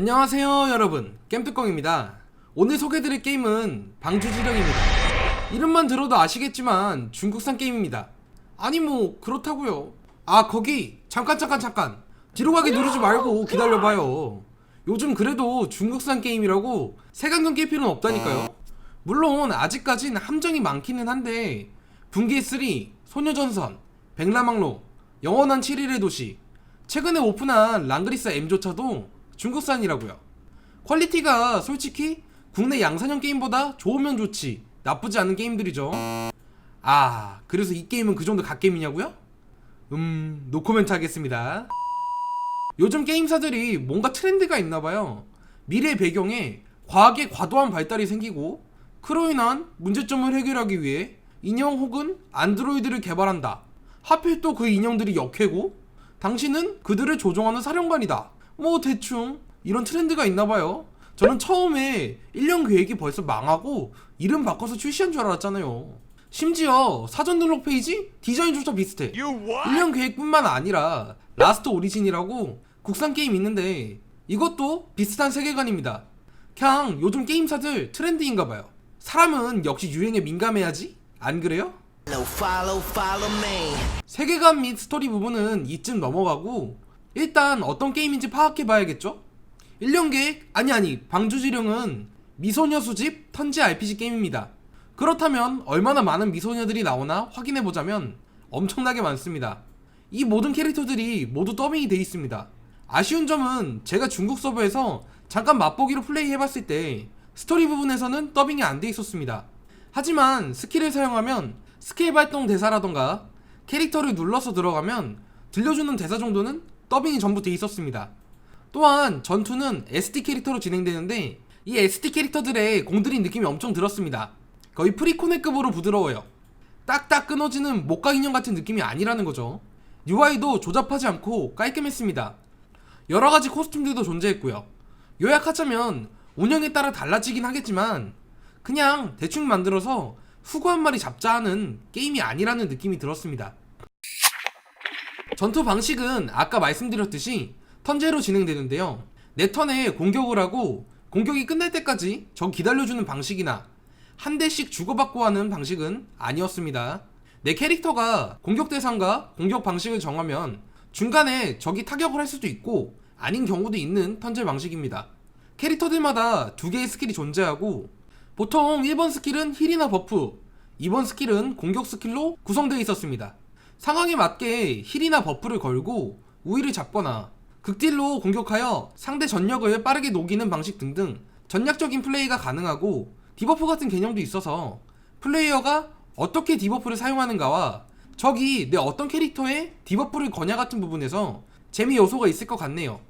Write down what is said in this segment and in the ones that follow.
안녕하세요 여러분. 겜뚜껑입니다. 오늘 소개드릴 게임은 방주지령입니다. 이름만 들어도 아시겠지만 중국산 게임입니다. 아니 뭐 그렇다고요. 아 거기 잠깐 잠깐 잠깐. 뒤로 가게 누르지 말고 기다려봐요. 요즘 그래도 중국산 게임이라고 색안경 낄 필요는 없다니까요. 물론 아직까진 함정이 많기는 한데 분기 3, 소녀전선, 백라망로, 영원한 7일의 도시. 최근에 오픈한 랑그리스 M조차도 중국산이라고요. 퀄리티가 솔직히 국내 양산형 게임보다 좋으면 좋지 나쁘지 않은 게임들이죠. 아 그래서 이 게임은 그 정도 갓게임이냐고요? 음 노코멘트 하겠습니다. 요즘 게임사들이 뭔가 트렌드가 있나봐요. 미래 배경에 과학의 과도한 발달이 생기고 그로 인한 문제점을 해결하기 위해 인형 혹은 안드로이드를 개발한다. 하필 또 그 인형들이 역해고 당신은 그들을 조종하는 사령관이다. 뭐 대충 이런 트렌드가 있나 봐요. 저는 처음에 1년 계획이 벌써 망하고 이름 바꿔서 출시한 줄 알았잖아요. 심지어 사전 등록 페이지 디자인조차 비슷해. 1년 계획뿐만 아니라 라스트 오리진이라고 국산 게임 있는데 이것도 비슷한 세계관입니다. 그냥 요즘 게임사들 트렌드인가 봐요. 사람은 역시 유행에 민감해야지? 안 그래요? Follow, follow, follow me. 세계관 및 스토리 부분은 이쯤 넘어가고 일단 어떤 게임인지 파악해 봐야겠죠? 1년 계획? 아니 아니 방주지령은 미소녀 수집 턴제 RPG 게임입니다. 그렇다면 얼마나 많은 미소녀들이 나오나 확인해 보자면 엄청나게 많습니다. 이 모든 캐릭터들이 모두 더빙이 돼 있습니다. 아쉬운 점은 제가 중국 서버에서 잠깐 맛보기로 플레이해봤을 때 스토리 부분에서는 더빙이 안 돼 있었습니다. 하지만 스킬을 사용하면 스킬 발동 대사라던가 캐릭터를 눌러서 들어가면 들려주는 대사 정도는 더빙이 전부 돼 있었습니다. 또한 전투는 SD 캐릭터로 진행되는데 이 SD 캐릭터들의 공들인 느낌이 엄청 들었습니다. 거의 프리코네급으로 부드러워요. 딱딱 끊어지는 목각 인형 같은 느낌이 아니라는 거죠. UI도 조잡하지 않고 깔끔했습니다. 여러 가지 코스튬들도 존재했고요. 요약하자면 운영에 따라 달라지긴 하겠지만 그냥 대충 만들어서 후구 한 마리 잡자 하는 게임이 아니라는 느낌이 들었습니다. 전투 방식은 아까 말씀드렸듯이 턴제로 진행되는데요. 내 턴에 공격을 하고 공격이 끝날 때까지 적 기다려주는 방식이나 한 대씩 주고받고 하는 방식은 아니었습니다. 내 캐릭터가 공격 대상과 공격 방식을 정하면 중간에 적이 타격을 할 수도 있고 아닌 경우도 있는 턴제 방식입니다. 캐릭터들마다 두 개의 스킬이 존재하고 보통 1번 스킬은 힐이나 버프, 2번 스킬은 공격 스킬로 구성되어 있었습니다. 상황에 맞게 힐이나 버프를 걸고 우위를 잡거나 극딜로 공격하여 상대 전력을 빠르게 녹이는 방식 등등 전략적인 플레이가 가능하고 디버프 같은 개념도 있어서 플레이어가 어떻게 디버프를 사용하는가와 적이 내 어떤 캐릭터에 디버프를 거냐 같은 부분에서 재미 요소가 있을 것 같네요.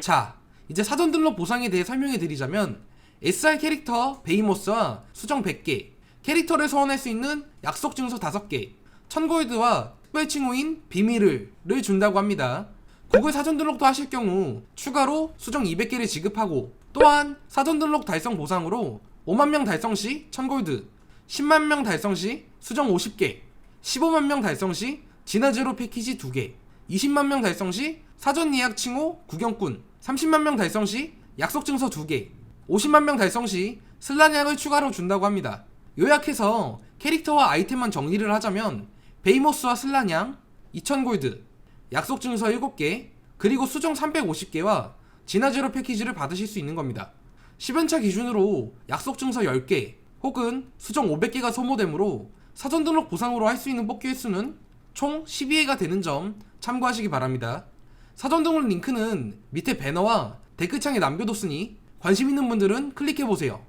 자, 이제 사전 등록 보상에 대해 설명해 드리자면 SR 캐릭터 베이모스와 수정 100개, 캐릭터를 소환할 수 있는 약속 증서 5개, 천골드와 특별 칭호인 비밀을 를 준다고 합니다. 구글 사전 등록도 하실 경우 추가로 수정 200개를 지급하고 또한 사전 등록 달성 보상으로 5만 명 달성 시 천골드, 10만 명 달성 시 수정 50개, 15만 명 달성 시 진화제로 패키지 2개, 20만 명 달성 시 사전 예약 칭호 구경꾼, 30만 명 달성 시 약속 증서 2개, 50만 명 달성 시 슬라냥을 추가로 준다고 합니다. 요약해서 캐릭터와 아이템만 정리를 하자면 베이모스와 슬라냥 2000골드, 약속 증서 7개, 그리고 수정 350개와 진화제로 패키지를 받으실 수 있는 겁니다. 10연차 기준으로 약속 증서 10개 혹은 수정 500개가 소모되므로 사전 등록 보상으로 할 수 있는 뽑기 횟수는 총 12회가 되는 점 참고하시기 바랍니다. 사전 등록 링크는 밑에 배너와 댓글창에 남겨뒀으니 관심 있는 분들은 클릭해보세요.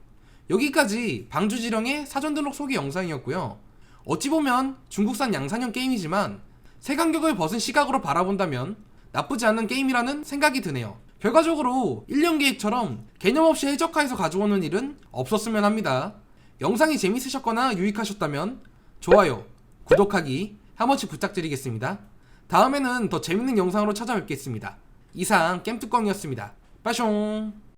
여기까지 방주지령의 사전 등록 소개 영상이었고요. 어찌 보면 중국산 양산형 게임이지만 색안경을 벗은 시각으로 바라본다면 나쁘지 않은 게임이라는 생각이 드네요. 결과적으로 1년 계획처럼 개념 없이 해적화해서 가져오는 일은 없었으면 합니다. 영상이 재밌으셨거나 유익하셨다면 좋아요, 구독하기 한 번씩 부탁드리겠습니다. 다음에는 더 재밌는 영상으로 찾아뵙겠습니다. 이상 겜뚜껑이었습니다. 빠숑